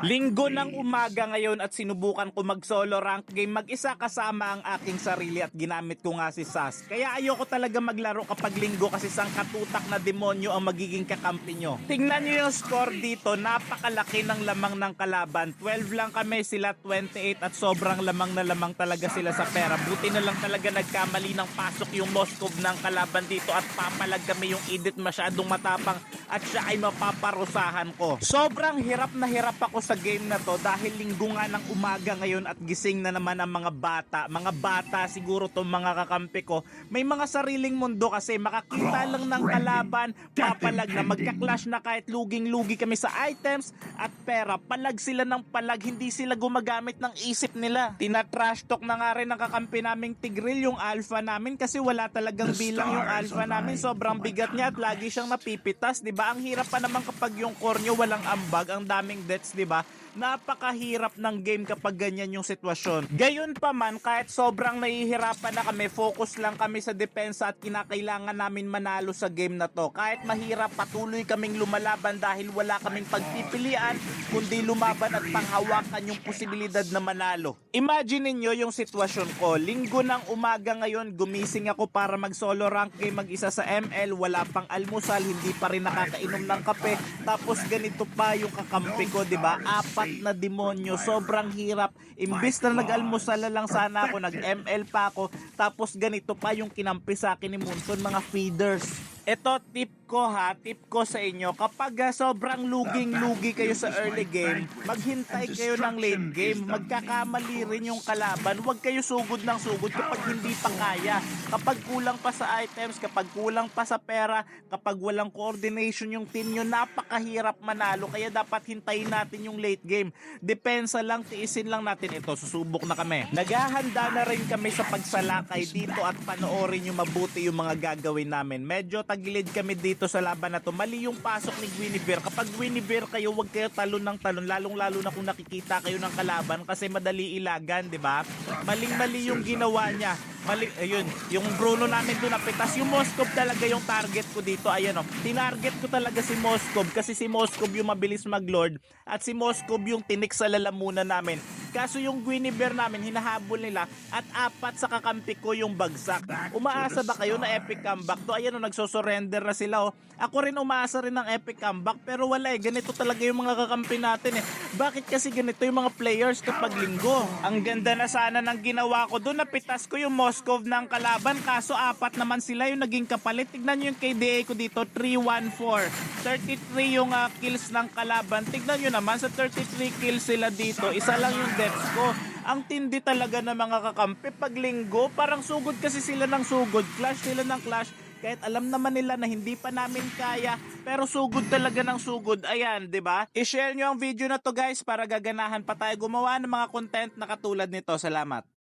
Linggo ng umaga ngayon at sinubukan ko mag solo rank game mag-isa kasama ang aking sarili at ginamit ko nga si Sas. Kaya ayoko talaga maglaro kapag linggo kasi sang katutak na demonyo ang magiging kakampi nyo. Tingnan nyo yung score dito, napakalaki ng lamang ng kalaban. 12 lang kami, sila 28 at sobrang lamang na lamang talaga sila sa pera. Buti na lang talaga nagkamali ng pasok yung Moskov ng kalaban dito at papalag kami yung edit masyadong matapang at siya ay mapaparusahan ko. Sobrang hirap na hirap ako sa game na to dahil linggo nga ng umaga ngayon at gising na naman ang mga bata. Mga bata siguro tong mga kakampi ko. May mga sariling mundo kasi makakita lang ng kalaban, papalag na magka-clash na kahit luging-lugi kami sa items at pera. Palag sila ng palag, hindi sila gumagamit ng isip nila. Tina-trash talk na nga rin ng kakampi naming Tigril yung alpha namin kasi wala talagang bilang yung alpha namin. Sobrang bigat niya at lagi siyang napipitas, 'di ba? Ang hirap pa naman kapag yung core walang ambag, ang daming deaths, 'di ba? Napakahirap ng game kapag ganyan yung sitwasyon. Gayon pa man, kahit sobrang nahihirapan na kami, focus lang kami sa depensa at kinakailangan namin manalo sa game na to. Kahit mahirap, patuloy kaming lumalaban dahil wala kaming pagpipilian, kundi lumaban at panghawakan yung posibilidad na manalo. Imagine niyo yung sitwasyon ko. Linggo ng umaga ngayon, gumising ako para mag solo rank game mag-isa sa ML, wala pang almusal, hindi pa rin nakakainom ng kape, tapos ganito pa yung kakampi ko, di ba? Apat na demonyo, sobrang hirap. Imbis na nag-almusal na lang sana ako, nag-ML pa ako, tapos ganito pa yung kinampi sa akin ni Munson, mga feeders. Ito tip ko ha, tip ko sa inyo, kapag sobrang luging-lugi kayo sa early game, maghintay kayo ng late game, magkakamali rin yung kalaban, huwag kayo sugod ng sugod kapag hindi pa kaya. Kapag kulang pa sa items, kapag kulang pa sa pera, kapag walang coordination yung team nyo, napakahirap manalo, kaya dapat hintayin natin yung late game. Depensa lang, tiisin lang natin ito, susubok na kami. Naghahanda na rin kami sa pagsalakay dito at panoorin yung mabuti yung mga gagawin namin. Medyo tagilid kami dito sa laban na to. Mali yung pasok ni Guinevere. Kapag Guinevere kayo, wag kayo talon ng talon. Lalong-lalo na kung nakikita kayo ng kalaban kasi madali ilagan, di ba? Maling-mali yung ginawa niya. Mali, ayun, yung Bruno namin doon napitas. Yung Moskov talaga yung target ko dito. Ayan o, tinarget ko talaga si Moskov kasi si Moskov yung mabilis mag-lord at si Moskov yung tinik sa lalamunan namin. Kaso yung Guinevere namin, hinahabol nila at apat sa kakampi ko yung bagsak. Umaasa ba kayo na epic comeback to? Ayan o, nagsosurrender na sila o. Ako rin umaasa rin ng epic comeback pero wala eh. Ganito talaga yung mga kakampi natin eh. Bakit kasi ganito yung mga players kapag linggo? Ang ganda na sana ng ginawa ko doon. Napitas ko yung Moskov ng kalaban kaso apat naman sila yung naging kapalit. Tignan nyo yung KDA ko dito, 314. 33 yung ah, kills ng kalaban. Tignan nyo naman, sa 33 kills sila dito, isa lang yung deaths ko. Ang tindi talaga ng mga kakampi pag linggo, parang sugod kasi sila ng sugod, clash sila ng clash. Kahit alam naman nila na hindi pa namin kaya, pero sugod talaga ng sugod. Ayan, 'di ba? I-share nyo ang video na to guys para gaganahan pa tayo gumawa ng mga content na katulad nito. Salamat.